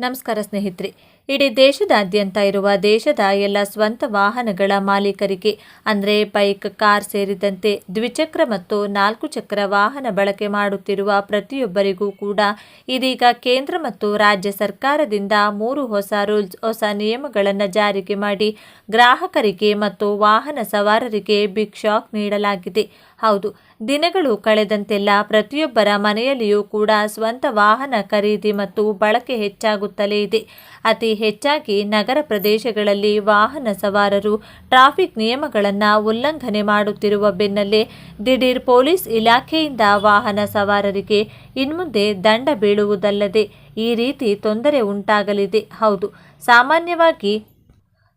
ನಮಸ್ಕಾರ ಸ್ನೇಹಿತರೆ. ಇಡೀ ದೇಶದಾದ್ಯಂತ ಇರುವ ದೇಶದ ಎಲ್ಲ ಸ್ವಂತ ವಾಹನಗಳ ಮಾಲೀಕರಿಗೆ, ಅಂದರೆ ಬೈಕ್, ಕಾರ್ ಸೇರಿದಂತೆ ದ್ವಿಚಕ್ರ ಮತ್ತು ನಾಲ್ಕು ಚಕ್ರ ವಾಹನ ಬಳಕೆ ಮಾಡುತ್ತಿರುವ ಪ್ರತಿಯೊಬ್ಬರಿಗೂ ಕೂಡ ಇದೀಗ ಕೇಂದ್ರ ಮತ್ತು ರಾಜ್ಯ ಸರ್ಕಾರದಿಂದ ಮೂರು ಹೊಸ ರೂಲ್ಸ್, ಹೊಸ ನಿಯಮಗಳನ್ನು ಜಾರಿಗೆ ಮಾಡಿ ಗ್ರಾಹಕರಿಗೆ ಮತ್ತು ವಾಹನ ಸವಾರರಿಗೆ ಬಿಗ್ ಶಾಕ್ ನೀಡಲಾಗಿದೆ. ಹೌದು, ದಿನಗಳು ಕಳೆದಂತೆಲ್ಲ ಪ್ರತಿಯೊಬ್ಬರ ಮನೆಯಲ್ಲಿಯೂ ಕೂಡ ಸ್ವಂತ ವಾಹನ ಖರೀದಿ ಮತ್ತು ಬಳಕೆ ಹೆಚ್ಚಾಗುತ್ತಲೇ ಇದೆ. ಅತಿ ಹೆಚ್ಚಾಗಿ ನಗರ ಪ್ರದೇಶಗಳಲ್ಲಿ ವಾಹನ ಸವಾರರು ಟ್ರಾಫಿಕ್ ನಿಯಮಗಳನ್ನು ಉಲ್ಲಂಘನೆ ಮಾಡುತ್ತಿರುವ ಬೆನ್ನಲ್ಲೇ ದಿಢೀರ್ ಪೊಲೀಸ್ ಇಲಾಖೆಯಿಂದ ವಾಹನ ಸವಾರರಿಗೆ ಇನ್ಮುಂದೆ ದಂಡ ಬೀಳುವುದಲ್ಲದೆ ಈ ರೀತಿ ತೊಂದರೆ ಉಂಟಾಗಲಿದೆ. ಹೌದು, ಸಾಮಾನ್ಯವಾಗಿ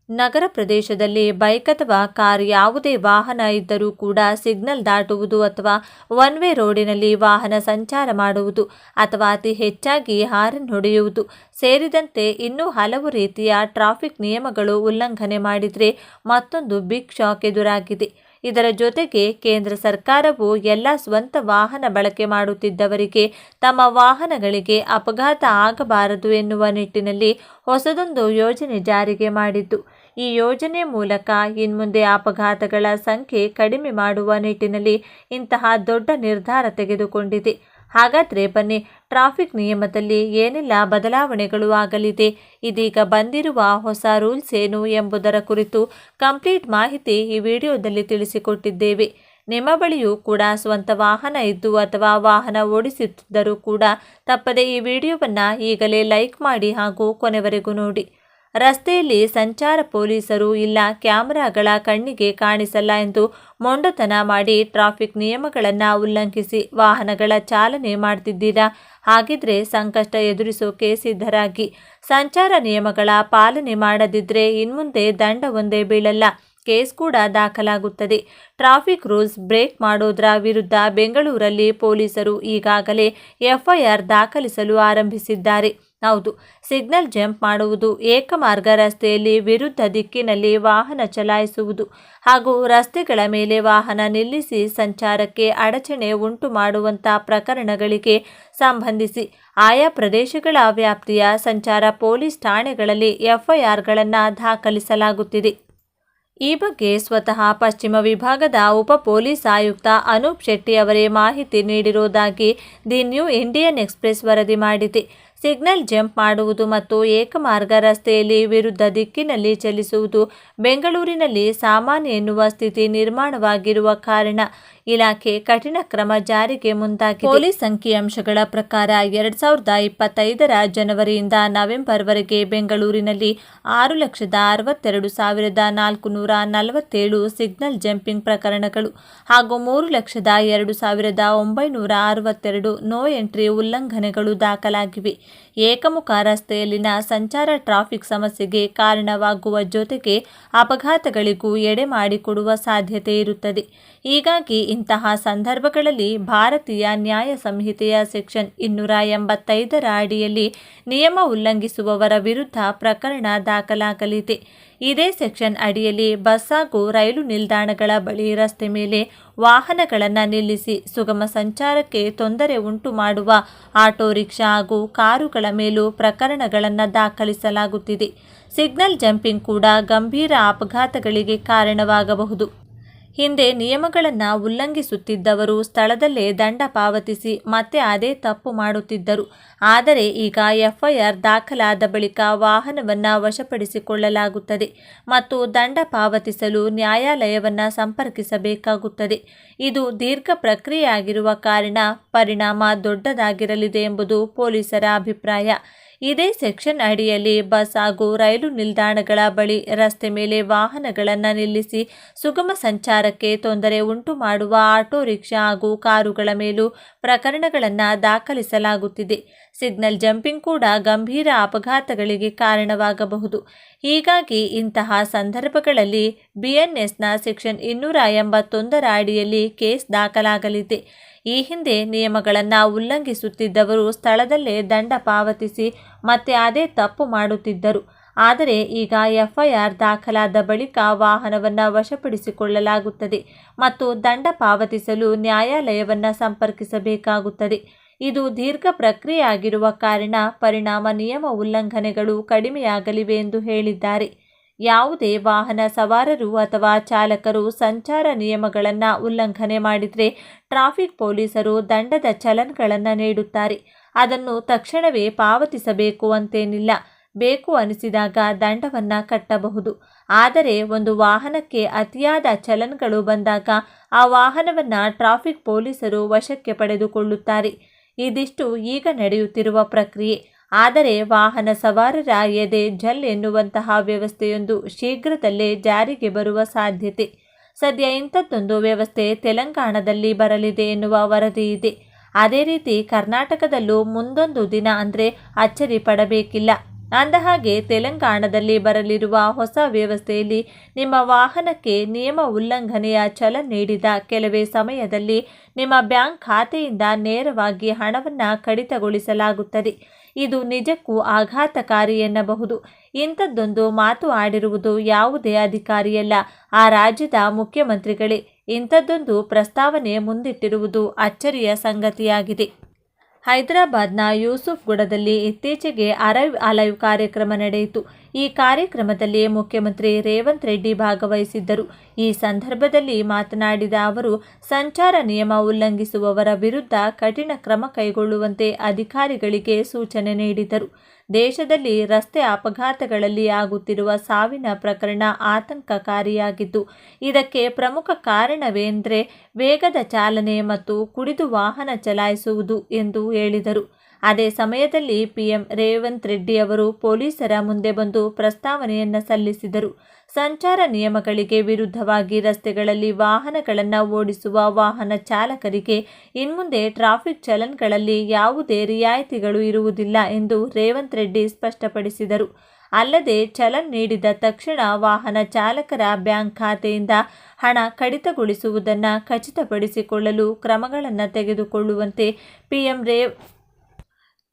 ನಗರ ಪ್ರದೇಶದಲ್ಲಿ ಬೈಕ್ ಅಥವಾ ಕಾರ್ ಯಾವುದೇ ವಾಹನ ಇದ್ದರೂ ಕೂಡ ಸಿಗ್ನಲ್ ದಾಟುವುದು ಅಥವಾ ಒನ್ ವೇ ರೋಡಿನಲ್ಲಿ ವಾಹನ ಸಂಚಾರ ಮಾಡುವುದು ಅಥವಾ ಅತಿ ಹೆಚ್ಚಾಗಿ ಹಾರನ್ ಹೊಡೆಯುವುದು ಸೇರಿದಂತೆ ಇನ್ನೂ ಹಲವು ರೀತಿಯ ಟ್ರಾಫಿಕ್ ನಿಯಮಗಳು ಉಲ್ಲಂಘನೆ ಮಾಡಿದರೆ ಮತ್ತೊಂದು ಬಿಗ್ ಶಾಕ್ ಎದುರಾಗಿದೆ. ಇದರ ಜೊತೆಗೆ ಕೇಂದ್ರ ಸರ್ಕಾರವು ಎಲ್ಲ ಸ್ವಂತ ವಾಹನ ಬಳಕೆ ಮಾಡುತ್ತಿದ್ದವರಿಗೆ ತಮ್ಮ ವಾಹನಗಳಿಗೆ ಅಪಘಾತ ಆಗಬಾರದು ಎನ್ನುವ ನಿಟ್ಟಿನಲ್ಲಿ ಹೊಸದೊಂದು ಯೋಜನೆ ಜಾರಿಗೆ ಮಾಡಿದ್ದು ಈ ಯೋಜನೆ ಮೂಲಕ ಇನ್ಮುಂದೆ ಅಪಘಾತಗಳ ಸಂಖ್ಯೆ ಕಡಿಮೆ ಮಾಡುವ ನಿಟ್ಟಿನಲ್ಲಿ ಇಂತಹ ದೊಡ್ಡ ನಿರ್ಧಾರ ತೆಗೆದುಕೊಂಡಿದೆ. ಹಾಗಾದರೆ ಬನ್ನಿ ಟ್ರಾಫಿಕ್ ನಿಯಮದಲ್ಲಿ ಏನೆಲ್ಲ ಬದಲಾವಣೆಗಳು ಆಗಲಿದೆ? ಇದೀಗ ಬಂದಿರುವ ಹೊಸ ರೂಲ್ಸ್ ಏನು ಎಂಬುದರ ಕುರಿತು ಕಂಪ್ಲೀಟ್ ಮಾಹಿತಿ ಈ ವಿಡಿಯೋದಲ್ಲಿ ತಿಳಿಸಿಕೊಟ್ಟಿದ್ದೇವೆ. ನಿಮ್ಮ ಬಳಿಯೂ ಕೂಡ ಸ್ವಂತ ವಾಹನ ಇದ್ದು ಅಥವಾ ವಾಹನ ಓಡಿಸುತ್ತಿದ್ದರೂ ಕೂಡ ತಪ್ಪದೆ ಈ ವಿಡಿಯೋವನ್ನು ಈಗಲೇ ಲೈಕ್ ಮಾಡಿ ಹಾಗೂ ಕೊನೆವರೆಗೂ ನೋಡಿ. ರಸ್ತೆಯಲ್ಲಿ ಸಂಚಾರ ಪೊಲೀಸರು ಇಲ್ಲ, ಕ್ಯಾಮೆರಾಗಳ ಕಣ್ಣಿಗೆ ಕಾಣಿಸಲ್ಲ ಎಂದು ಮೊಂಡತನ ಮಾಡಿ ಟ್ರಾಫಿಕ್ ನಿಯಮಗಳನ್ನು ಉಲ್ಲಂಘಿಸಿ ವಾಹನಗಳ ಚಾಲನೆ ಮಾಡ್ತಿದ್ದೀರಾ? ಹಾಗಿದ್ರೆ ಸಂಕಷ್ಟ ಎದುರಿಸೋಕೆ ಸಿದ್ಧರಾಗಿ. ಸಂಚಾರ ನಿಯಮಗಳ ಪಾಲನೆ ಮಾಡದಿದ್ರೆ ಇನ್ಮುಂದೆ ದಂಡ ಒಂದೇ ಬೀಳಲ್ಲ. ಕೇಸ್ ಕೂಡ ದಾಖಲಾಗುತ್ತದೆ. ಟ್ರಾಫಿಕ್ ರೂಲ್ಸ್ ಬ್ರೇಕ್ ಮಾಡೋದ್ರ ವಿರುದ್ಧ ಬೆಂಗಳೂರಲ್ಲಿ ಪೊಲೀಸರು ಈಗಾಗಲೇ ಎಫ್ಐಆರ್ ದಾಖಲಿಸಲು ಆರಂಭಿಸಿದ್ದಾರೆ. ಹೌದು. ಸಿಗ್ನಲ್ ಜಂಪ್ ಮಾಡುವುದು ಏಕಮಾರ್ಗ ರಸ್ತೆಯಲ್ಲಿ ವಿರುದ್ಧ ದಿಕ್ಕಿನಲ್ಲಿ ವಾಹನ ಚಲಾಯಿಸುವುದು ಹಾಗೂ ರಸ್ತೆಗಳ ಮೇಲೆ ವಾಹನ ನಿಲ್ಲಿಸಿ ಸಂಚಾರಕ್ಕೆ ಅಡಚಣೆ ಉಂಟು ಮಾಡುವಂಥ ಪ್ರಕರಣಗಳಿಗೆ ಸಂಬಂಧಿಸಿ ಆಯಾ ಪ್ರದೇಶಗಳ ವ್ಯಾಪ್ತಿಯ ಸಂಚಾರ ಪೊಲೀಸ್ ಠಾಣೆಗಳಲ್ಲಿ ಎಫ್ಐಆರ್ಗಳನ್ನು ದಾಖಲಿಸಲಾಗುತ್ತಿದೆ. ಈ ಬಗ್ಗೆ ಸ್ವತಃ ಪಶ್ಚಿಮ ವಿಭಾಗದ ಉಪ ಪೊಲೀಸ್ ಆಯುಕ್ತ ಅನೂಪ್ ಶೆಟ್ಟಿ ಅವರೇ ಮಾಹಿತಿ ನೀಡಿರುವುದಾಗಿ ದಿ ನ್ಯೂ ಇಂಡಿಯನ್ ಎಕ್ಸ್ಪ್ರೆಸ್ ವರದಿ ಮಾಡಿದೆ. ಸಿಗ್ನಲ್ ಜಂಪ್ ಮಾಡುವುದು ಮತ್ತು ಏಕಮಾರ್ಗ ರಸ್ತೆಯಲ್ಲಿ ವಿರುದ್ಧ ದಿಕ್ಕಿನಲ್ಲಿ ಚಲಿಸುವುದು ಬೆಂಗಳೂರಿನಲ್ಲಿ ಸಾಮಾನ್ಯ ಎನ್ನುವ ಸ್ಥಿತಿ ನಿರ್ಮಾಣವಾಗಿರುವ ಕಾರಣ. ಇಲಾಖೆ ಕಠಿಣ ಕ್ರಮ ಜಾರಿಗೆ ಮುಂದಾಗಿದೆ. ಪೊಲೀಸ್ ಅಂಕಿಅಂಶಗಳ ಪ್ರಕಾರ ಎರಡ್ ಸಾವಿರದ ಇಪ್ಪತ್ತೈದರ ಜನವರಿಯಿಂದ ನವೆಂಬರ್ವರೆಗೆ ಬೆಂಗಳೂರಿನಲ್ಲಿ ಆರು ಲಕ್ಷದ ಅರವತ್ತೆರಡು ಸಾವಿರದ ನಾಲ್ಕು ನೂರ ನಲವತ್ತೇಳು ಸಿಗ್ನಲ್ ಜಂಪಿಂಗ್ ಪ್ರಕರಣಗಳು ಹಾಗೂ ಮೂರು ಲಕ್ಷದ ಎರಡು ಸಾವಿರದ ಒಂಬೈನೂರ ಅರವತ್ತೆರಡು ನೋ ಎಂಟ್ರಿ ಉಲ್ಲಂಘನೆಗಳು ದಾಖಲಾಗಿವೆ. ಏಕಮುಖ ರಸ್ತೆಯಲ್ಲಿನ ಸಂಚಾರ ಟ್ರಾಫಿಕ್ ಸಮಸ್ಯೆಗೆ ಕಾರಣವಾಗುವ ಜೊತೆಗೆ ಅಪಘಾತಗಳಿಗೂ ಎಡೆ ಮಾಡಿಕೊಡುವ ಸಾಧ್ಯತೆ ಇರುತ್ತದೆ. ಹೀಗಾಗಿ ಇಂತಹ ಸಂದರ್ಭಗಳಲ್ಲಿ ಭಾರತೀಯ ನ್ಯಾಯ ಸಂಹಿತೆಯ ಸೆಕ್ಷನ್ ಇನ್ನೂರ ಎಂಬತ್ತೈದರ ಅಡಿಯಲ್ಲಿ ನಿಯಮ ಉಲ್ಲಂಘಿಸುವವರ ವಿರುದ್ಧ ಪ್ರಕರಣ ದಾಖಲಾಗಲಿದೆ. ಇದೇ ಸೆಕ್ಷನ್ ಅಡಿಯಲ್ಲಿ ಬಸ್ ಹಾಗೂ ರೈಲು ನಿಲ್ದಾಣಗಳ ಬಳಿ ರಸ್ತೆ ಮೇಲೆ ವಾಹನಗಳನ್ನು ನಿಲ್ಲಿಸಿ ಸುಗಮ ಸಂಚಾರಕ್ಕೆ ತೊಂದರೆ ಉಂಟು ಮಾಡುವ ಆಟೋ ರಿಕ್ಷಾ ಹಾಗೂ ಕಾರುಗಳ ಮೇಲೂ ಪ್ರಕರಣಗಳನ್ನು ದಾಖಲಿಸಲಾಗುತ್ತಿದೆ. ಸಿಗ್ನಲ್ ಜಂಪಿಂಗ್ ಕೂಡ ಗಂಭೀರ ಅಪಘಾತಗಳಿಗೆ ಕಾರಣವಾಗಬಹುದು. ಹಿಂದೆ ನಿಯಮಗಳನ್ನು ಉಲ್ಲಂಘಿಸುತ್ತಿದ್ದವರು ಸ್ಥಳದಲ್ಲೇ ದಂಡ ಪಾವತಿಸಿ ಮತ್ತೆ ಅದೇ ತಪ್ಪು ಮಾಡುತ್ತಿದ್ದರು. ಆದರೆ ಈಗ ಎಫ್ಐಆರ್ ದಾಖಲಾದ ಬಳಿಕ ವಾಹನವನ್ನು ವಶಪಡಿಸಿಕೊಳ್ಳಲಾಗುತ್ತದೆ ಮತ್ತು ದಂಡ ಪಾವತಿಸಲು ನ್ಯಾಯಾಲಯವನ್ನು ಸಂಪರ್ಕಿಸಬೇಕಾಗುತ್ತದೆ. ಇದು ದೀರ್ಘ ಪ್ರಕ್ರಿಯೆಯಾಗಿರುವ ಕಾರಣ ಪರಿಣಾಮ ದೊಡ್ಡದಾಗಿರಲಿದೆ ಎಂಬುದು ಪೊಲೀಸರ ಅಭಿಪ್ರಾಯ. ಇದೇ ಸೆಕ್ಷನ್ ಅಡಿಯಲ್ಲಿ ಬಸ್ ಹಾಗೂ ರೈಲು ನಿಲ್ದಾಣಗಳ ಬಳಿ ರಸ್ತೆ ಮೇಲೆ ವಾಹನಗಳನ್ನು ನಿಲ್ಲಿಸಿ ಸುಗಮ ಸಂಚಾರಕ್ಕೆ ತೊಂದರೆ ಉಂಟು ಮಾಡುವ ಆಟೋ ರಿಕ್ಷಾ ಹಾಗೂ ಕಾರುಗಳ ಮೇಲೂ ಪ್ರಕರಣಗಳನ್ನು ದಾಖಲಿಸಲಾಗುತ್ತಿದೆ. ಸಿಗ್ನಲ್ ಜಂಪಿಂಗ್ ಕೂಡ ಗಂಭೀರ ಅಪಘಾತಗಳಿಗೆ ಕಾರಣವಾಗಬಹುದು. ಹೀಗಾಗಿ ಇಂತಹ ಸಂದರ್ಭಗಳಲ್ಲಿ ಬಿಎನ್ಎಸ್ನ ಸೆಕ್ಷನ್ ಇನ್ನೂರ ಎಂಬತ್ತೊಂದರ ಅಡಿಯಲ್ಲಿ ಕೇಸ್ ದಾಖಲಾಗಲಿದೆ. ಈ ಹಿಂದೆ ನಿಯಮಗಳನ್ನು ಉಲ್ಲಂಘಿಸುತ್ತಿದ್ದವರು ಸ್ಥಳದಲ್ಲೇ ದಂಡ ಪಾವತಿಸಿ ಮತ್ತೆ ಅದೇ ತಪ್ಪು ಮಾಡುತ್ತಿದ್ದರು. ಆದರೆ ಈಗ ಎಫ್ಐಆರ್ ದಾಖಲಾದ ಬಳಿಕ ವಾಹನವನ್ನು ವಶಪಡಿಸಿಕೊಳ್ಳಲಾಗುತ್ತದೆ ಮತ್ತು ದಂಡ ಪಾವತಿಸಲು ನ್ಯಾಯಾಲಯವನ್ನು ಸಂಪರ್ಕಿಸಬೇಕಾಗುತ್ತದೆ. ಇದು ದೀರ್ಘ ಪ್ರಕ್ರಿಯೆಯಾಗಿರುವ ಕಾರಣ ಪರಿಣಾಮ ನಿಯಮ ಉಲ್ಲಂಘನೆಗಳು ಕಡಿಮೆಯಾಗಲಿವೆ ಎಂದು ಹೇಳಿದ್ದಾರೆ. ಯಾವುದೇ ವಾಹನ ಸವಾರರು ಅಥವಾ ಚಾಲಕರು ಸಂಚಾರ ನಿಯಮಗಳನ್ನು ಉಲ್ಲಂಘನೆ ಮಾಡಿದರೆ ಟ್ರಾಫಿಕ್ ಪೊಲೀಸರು ದಂಡದ ಚಲನ್ಗಳನ್ನು ನೀಡುತ್ತಾರೆ. ಅದನ್ನು ತಕ್ಷಣವೇ ಪಾವತಿಸಬೇಕು ಅಂತೇನಿಲ್ಲ. ಬೇಕು ಅನಿಸಿದಾಗ ದಂಡವನ್ನು ಕಟ್ಟಬಹುದು. ಆದರೆ ಒಂದು ವಾಹನಕ್ಕೆ ಅತಿಯಾದ ಚಲನ್ಗಳು ಬಂದಾಗ ಆ ವಾಹನವನ್ನು ಟ್ರಾಫಿಕ್ ಪೊಲೀಸರು ವಶಕ್ಕೆ ಪಡೆದುಕೊಳ್ಳುತ್ತಾರೆ. ಇದಿಷ್ಟು ಈಗ ನಡೆಯುತ್ತಿರುವ ಪ್ರಕ್ರಿಯೆ. ಆದರೆ ವಾಹನ ಸವಾರರ ಎದೆ ಜಲ್ ಎನ್ನುವಂತಹ ವ್ಯವಸ್ಥೆಯೊಂದು ಶೀಘ್ರದಲ್ಲೇ ಜಾರಿಗೆ ಬರುವ ಸಾಧ್ಯತೆ. ಸದ್ಯ ಇಂಥದ್ದೊಂದು ವ್ಯವಸ್ಥೆ ತೆಲಂಗಾಣದಲ್ಲಿ ಬರಲಿದೆ ಎನ್ನುವ ವರದಿ ಇದೆ. ಅದೇ ರೀತಿ ಕರ್ನಾಟಕದಲ್ಲೂ ಮುಂದೊಂದು ದಿನ ಅಂದರೆ ಅಚ್ಚರಿ ಪಡಬೇಕಿಲ್ಲ. ಅಂದಹಾಗೆ ತೆಲಂಗಾಣದಲ್ಲಿ ಬರಲಿರುವ ಹೊಸ ವ್ಯವಸ್ಥೆಯಲ್ಲಿ ನಿಮ್ಮ ವಾಹನಕ್ಕೆ ನಿಯಮ ಉಲ್ಲಂಘನೆಯ ಛಲ ನೀಡಿದ ಕೆಲವೇ ಸಮಯದಲ್ಲಿ ನಿಮ್ಮ ಬ್ಯಾಂಕ್ ಖಾತೆಯಿಂದ ನೇರವಾಗಿ ಹಣವನ್ನು ಕಡಿತಗೊಳಿಸಲಾಗುತ್ತದೆ. ಇದು ನಿಜಕ್ಕೂ ಆಘಾತಕಾರಿ ಎನ್ನಬಹುದು. ಇಂಥದ್ದೊಂದು ಮಾತು ಆಡಿರುವುದು ಯಾವುದೇ ಅಧಿಕಾರಿಯಲ್ಲ, ಆ ರಾಜ್ಯದ ಮುಖ್ಯಮಂತ್ರಿಗಳೇ. ಇಂಥದ್ದೊಂದು ಪ್ರಸ್ತಾವನೆ ಮುಂದಿಟ್ಟಿರುವುದು ಅಚ್ಚರಿಯ ಸಂಗತಿಯಾಗಿದೆ. ಹೈದರಾಬಾದ್ನ ಯೂಸುಫ್ಗುಡದಲ್ಲಿ ಇತ್ತೀಚೆಗೆ ಅರೈವ್ ಅಲೈವ್ ಕಾರ್ಯಕ್ರಮ ನಡೆಯಿತು. ಈ ಕಾರ್ಯಕ್ರಮದಲ್ಲಿ ಮುಖ್ಯಮಂತ್ರಿ ರೇವಂತ್ ರೆಡ್ಡಿ ಭಾಗವಹಿಸಿದ್ದರು. ಈ ಸಂದರ್ಭದಲ್ಲಿ ಮಾತನಾಡಿದ ಅವರು, ಸಂಚಾರ ನಿಯಮ ಉಲ್ಲಂಘಿಸುವವರ ವಿರುದ್ಧ ಕಠಿಣ ಕ್ರಮ ಕೈಗೊಳ್ಳುವಂತೆ ಅಧಿಕಾರಿಗಳಿಗೆ ಸೂಚನೆ ನೀಡಿದರು. ದೇಶದಲ್ಲಿ ರಸ್ತೆ ಅಪಘಾತಗಳಲ್ಲಿ ಆಗುತ್ತಿರುವ ಸಾವಿನ ಪ್ರಕರಣ ಆತಂಕಕಾರಿಯಾಗಿದ್ದು, ಇದಕ್ಕೆ ಪ್ರಮುಖ ಕಾರಣವೆಂದರೆ ವೇಗದ ಚಾಲನೆ ಮತ್ತು ಕುಡಿದು ವಾಹನ ಚಲಾಯಿಸುವುದು ಎಂದು ಹೇಳಿದರು. ಅದೇ ಸಮಯದಲ್ಲಿ ಪಿಎಂ ರೇವಂತ್ ರೆಡ್ಡಿ ಅವರು ಪೊಲೀಸರ ಮುಂದೆ ಬಂದು ಪ್ರಸ್ತಾವನೆಯನ್ನು ಸಲ್ಲಿಸಿದರು. ಸಂಚಾರ ನಿಯಮಗಳಿಗೆ ವಿರುದ್ಧವಾಗಿ ರಸ್ತೆಗಳಲ್ಲಿ ವಾಹನಗಳನ್ನು ಓಡಿಸುವ ವಾಹನ ಚಾಲಕರಿಗೆ ಇನ್ಮುಂದೆ ಟ್ರಾಫಿಕ್ ಚಲನ್ಗಳಲ್ಲಿ ಯಾವುದೇ ರಿಯಾಯಿತಿಗಳು ಇರುವುದಿಲ್ಲ ಎಂದು ರೇವಂತ್ ರೆಡ್ಡಿ ಸ್ಪಷ್ಟಪಡಿಸಿದರು. ಅಲ್ಲದೆ ಚಲನ್ ನೀಡಿದ ತಕ್ಷಣ ವಾಹನ ಚಾಲಕರ ಬ್ಯಾಂಕ್ ಖಾತೆಯಿಂದ ಹಣ ಕಡಿತಗೊಳಿಸುವುದನ್ನು ಖಚಿತಪಡಿಸಿಕೊಳ್ಳಲು ಕ್ರಮಗಳನ್ನು ತೆಗೆದುಕೊಳ್ಳುವಂತೆ ಪಿಎಂ ರೇವ್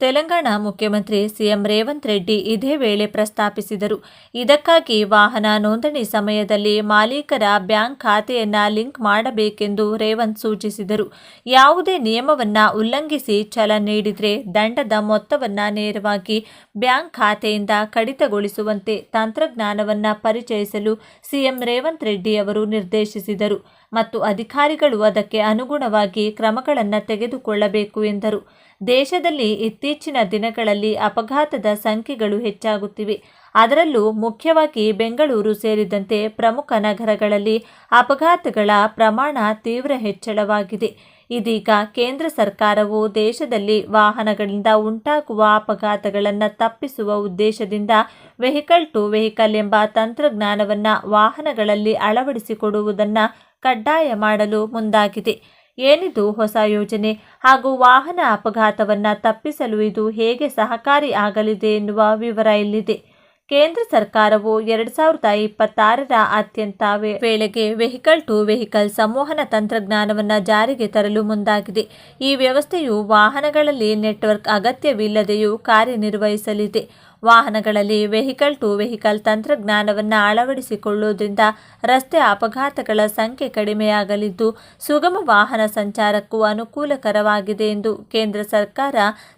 ತೆಲಂಗಾಣ ಮುಖ್ಯಮಂತ್ರಿ ಸಿಎಂ ರೇವಂತ್ ರೆಡ್ಡಿ ಇದೇ ವೇಳೆ ಪ್ರಸ್ತಾಪಿಸಿದರು. ಇದಕ್ಕಾಗಿ ವಾಹನ ನೋಂದಣಿ ಸಮಯದಲ್ಲಿ ಮಾಲೀಕರ ಬ್ಯಾಂಕ್ ಖಾತೆಯನ್ನು ಲಿಂಕ್ ಮಾಡಬೇಕೆಂದು ರೇವಂತ್ ಸೂಚಿಸಿದರು. ಯಾವುದೇ ನಿಯಮವನ್ನು ಉಲ್ಲಂಘಿಸಿ ಛಲ ನೀಡಿದರೆ ದಂಡದ ಮೊತ್ತವನ್ನು ನೇರವಾಗಿ ಬ್ಯಾಂಕ್ ಖಾತೆಯಿಂದ ಕಡಿತಗೊಳಿಸುವಂತೆ ತಂತ್ರಜ್ಞಾನವನ್ನು ಪರಿಚಯಿಸಲು ಸಿಎಂ ರೇವಂತ್ ರೆಡ್ಡಿ ಅವರು ನಿರ್ದೇಶಿಸಿದರು. ಮತ್ತು ಅಧಿಕಾರಿಗಳು ಅದಕ್ಕೆ ಅನುಗುಣವಾಗಿ ಕ್ರಮಗಳನ್ನು ತೆಗೆದುಕೊಳ್ಳಬೇಕು ಎಂದರು. ದೇಶದಲ್ಲಿ ಇತ್ತೀಚಿನ ದಿನಗಳಲ್ಲಿ ಅಪಘಾತದ ಸಂಖ್ಯೆಗಳು ಹೆಚ್ಚಾಗುತ್ತಿವೆ. ಅದರಲ್ಲೂ ಮುಖ್ಯವಾಗಿ ಬೆಂಗಳೂರು ಸೇರಿದಂತೆ ಪ್ರಮುಖ ನಗರಗಳಲ್ಲಿ ಅಪಘಾತಗಳ ಪ್ರಮಾಣ ತೀವ್ರ ಹೆಚ್ಚಳವಾಗಿದೆ. ಇದೀಗ ಕೇಂದ್ರ ಸರ್ಕಾರವು ದೇಶದಲ್ಲಿ ವಾಹನಗಳಿಂದ ಉಂಟಾಗುವ ಅಪಘಾತಗಳನ್ನು ತಪ್ಪಿಸುವ ಉದ್ದೇಶದಿಂದ ವೆಹಿಕಲ್ ಟು ವೆಹಿಕಲ್ ಎಂಬ ತಂತ್ರಜ್ಞಾನವನ್ನು ವಾಹನಗಳಲ್ಲಿ ಅಳವಡಿಸಿಕೊಡುವುದನ್ನು ಕಡ್ಡಾಯ ಮಾಡಲು ಮುಂದಾಗಿದೆ. ಏನಿದು ಹೊಸ ಯೋಜನೆ? ಹಾಗೂ ವಾಹನ ಅಪಘಾತವನ್ನು ತಪ್ಪಿಸಲು ಇದು ಹೇಗೆ ಸಹಕಾರಿ ಆಗಲಿದೆ ಎನ್ನುವ ವಿವರ ಇಲ್ಲಿದೆ. ಕೇಂದ್ರ ಸರ್ಕಾರವು ಎರಡು ಸಾವಿರದ ಇಪ್ಪತ್ತಾರರ ಅತ್ಯಂತ ವೇಳೆಗೆ ವೆಹಿಕಲ್ ಟು ವೆಹಿಕಲ್ ಸಂವಹನ ತಂತ್ರಜ್ಞಾನವನ್ನು ಜಾರಿಗೆ ತರಲು ಮುಂದಾಗಿದೆ. ಈ ವ್ಯವಸ್ಥೆಯು ವಾಹನಗಳಲ್ಲಿ ನೆಟ್ವರ್ಕ್ ಅಗತ್ಯವಿಲ್ಲದೆಯೂ ಕಾರ್ಯನಿರ್ವಹಿಸಲಿದೆ. ವಾಹನಗಳಲ್ಲಿ ವೆಹಿಕಲ್ ಟು ವೆಹಿಕಲ್ ತಂತ್ರಜ್ಞಾನವನ್ನು ಅಳವಡಿಸಿಕೊಳ್ಳುವುದರಿಂದ ರಸ್ತೆ ಅಪಘಾತಗಳ ಸಂಖ್ಯೆ ಕಡಿಮೆಯಾಗಲಿದ್ದು, ಸುಗಮ ವಾಹನ ಸಂಚಾರಕ್ಕೂ ಅನುಕೂಲಕರವಾಗಿದೆ ಎಂದು ಕೇಂದ್ರ ಸರ್ಕಾರ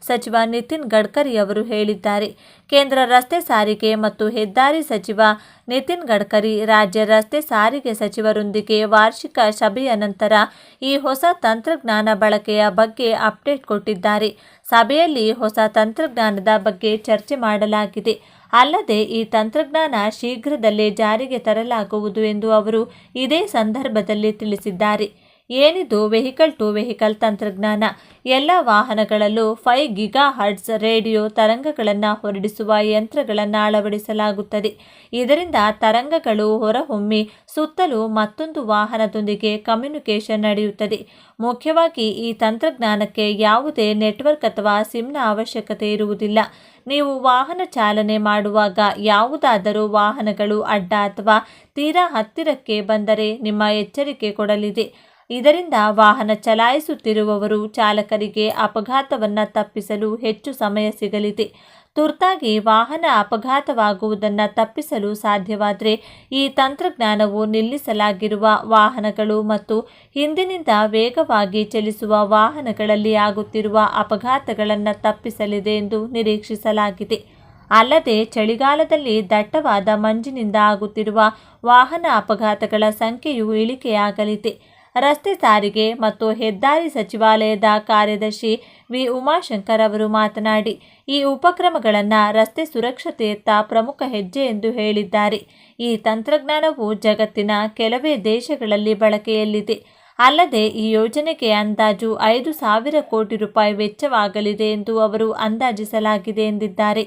ಸಚಿವ ನಿತಿನ್ ಗಡ್ಕರಿ ಅವರು ಹೇಳಿದ್ದಾರೆ. ಕೇಂದ್ರ ರಸ್ತೆ ಸಾರಿಗೆ ಮತ್ತು ಹೆದ್ದಾರಿ ಸಚಿವ ನಿತಿನ್ ಗಡ್ಕರಿ ರಾಜ್ಯ ರಸ್ತೆ ಸಾರಿಗೆ ಸಚಿವರೊಂದಿಗೆ ವಾರ್ಷಿಕ ಸಭೆಯ ನಂತರ ಈ ಹೊಸ ತಂತ್ರಜ್ಞಾನ ಬಳಕೆಯ ಬಗ್ಗೆ ಅಪ್ಡೇಟ್ ಕೊಟ್ಟಿದ್ದಾರೆ. ಸಭೆಯಲ್ಲಿ ಹೊಸ ತಂತ್ರಜ್ಞಾನದ ಬಗ್ಗೆ ಚರ್ಚೆ ಮಾಡಲಾಗಿದೆ. ಅಲ್ಲದೆ ಈ ತಂತ್ರಜ್ಞಾನ ಶೀಘ್ರದಲ್ಲೇ ಜಾರಿಗೆ ತರಲಾಗುವುದು ಎಂದು ಅವರು ಇದೇ ಸಂದರ್ಭದಲ್ಲಿ ತಿಳಿಸಿದ್ದಾರೆ. ಏನಿದು ವೆಹಿಕಲ್ ಟು ವೆಹಿಕಲ್ ತಂತ್ರಜ್ಞಾನ? ಎಲ್ಲ ವಾಹನಗಳಲ್ಲೂ ಫೈವ್ ಗಿಗಾ ಹರ್ಟ್ಸ್ ರೇಡಿಯೋ ತರಂಗಗಳನ್ನು ಹೊರಡಿಸುವ ಯಂತ್ರಗಳನ್ನು ಅಳವಡಿಸಲಾಗುತ್ತದೆ. ಇದರಿಂದ ತರಂಗಗಳು ಹೊರಹೊಮ್ಮಿ ಸುತ್ತಲೂ ಮತ್ತೊಂದು ವಾಹನದೊಂದಿಗೆ ಕಮ್ಯುನಿಕೇಷನ್ ನಡೆಯುತ್ತದೆ. ಮುಖ್ಯವಾಗಿ ಈ ತಂತ್ರಜ್ಞಾನಕ್ಕೆ ಯಾವುದೇ ನೆಟ್ವರ್ಕ್ ಅಥವಾ ಸಿಮ್ನ ಅವಶ್ಯಕತೆ ಇರುವುದಿಲ್ಲ. ನೀವು ವಾಹನ ಚಾಲನೆ ಮಾಡುವಾಗ ಯಾವುದಾದರೂ ವಾಹನಗಳು ಅಡ್ಡ ಅಥವಾ ತೀರಾ ಹತ್ತಿರಕ್ಕೆ ಬಂದರೆ ನಿಮ್ಮ ಎಚ್ಚರಿಕೆ ಕೊಡಲಿದೆ. ಇದರಿಂದ ವಾಹನ ಚಲಾಯಿಸುತ್ತಿರುವವರು ಚಾಲಕರಿಗೆ ಅಪಘಾತವನ್ನು ತಪ್ಪಿಸಲು ಹೆಚ್ಚು ಸಮಯ ಸಿಗಲಿದೆ. ತುರ್ತಾಗಿ ವಾಹನ ಅಪಘಾತವಾಗುವುದನ್ನು ತಪ್ಪಿಸಲು ಸಾಧ್ಯವಾದರೆ ಈ ತಂತ್ರಜ್ಞಾನವು ನಿಲ್ಲಿಸಲಾಗಿರುವ ವಾಹನಗಳು ಮತ್ತು ಹಿಂದಿನಿಂದ ವೇಗವಾಗಿ ಚಲಿಸುವ ವಾಹನಗಳಲ್ಲಿ ಆಗುತ್ತಿರುವ ಅಪಘಾತಗಳನ್ನು ತಪ್ಪಿಸಲಿದೆ ಎಂದು ನಿರೀಕ್ಷಿಸಲಾಗಿದೆ. ಅಲ್ಲದೆ ಚಳಿಗಾಲದಲ್ಲಿ ದಟ್ಟವಾದ ಮಂಜಿನಿಂದ ಆಗುತ್ತಿರುವ ವಾಹನ ಅಪಘಾತಗಳ ಸಂಖ್ಯೆಯೂ ಇಳಿಕೆಯಾಗಲಿದೆ. ರಸ್ತೆ ಸಾರಿಗೆ ಮತ್ತು ಹೆದ್ದಾರಿ ಸಚಿವಾಲಯದ ಕಾರ್ಯದರ್ಶಿ ವಿ. ಉಮಾಶಂಕರ್ ಅವರು ಮಾತನಾಡಿ, ಈ ಉಪಕ್ರಮಗಳನ್ನು ರಸ್ತೆ ಸುರಕ್ಷತೆಯತ್ತ ಪ್ರಮುಖ ಹೆಜ್ಜೆ ಎಂದು ಹೇಳಿದ್ದಾರೆ. ಈ ತಂತ್ರಜ್ಞಾನವು ಜಗತ್ತಿನ ಕೆಲವೇ ದೇಶಗಳಲ್ಲಿ ಬಳಕೆಯಲ್ಲಿದೆ. ಅಲ್ಲದೆ, ಈ ಯೋಜನೆಗೆ ಅಂದಾಜು ಐದು ಸಾವಿರ ಕೋಟಿ ರೂಪಾಯಿ ವೆಚ್ಚವಾಗಲಿದೆ ಎಂದು ಅವರು ಅಂದಾಜಿಸಲಾಗಿದೆ ಎಂದಿದ್ದಾರೆ.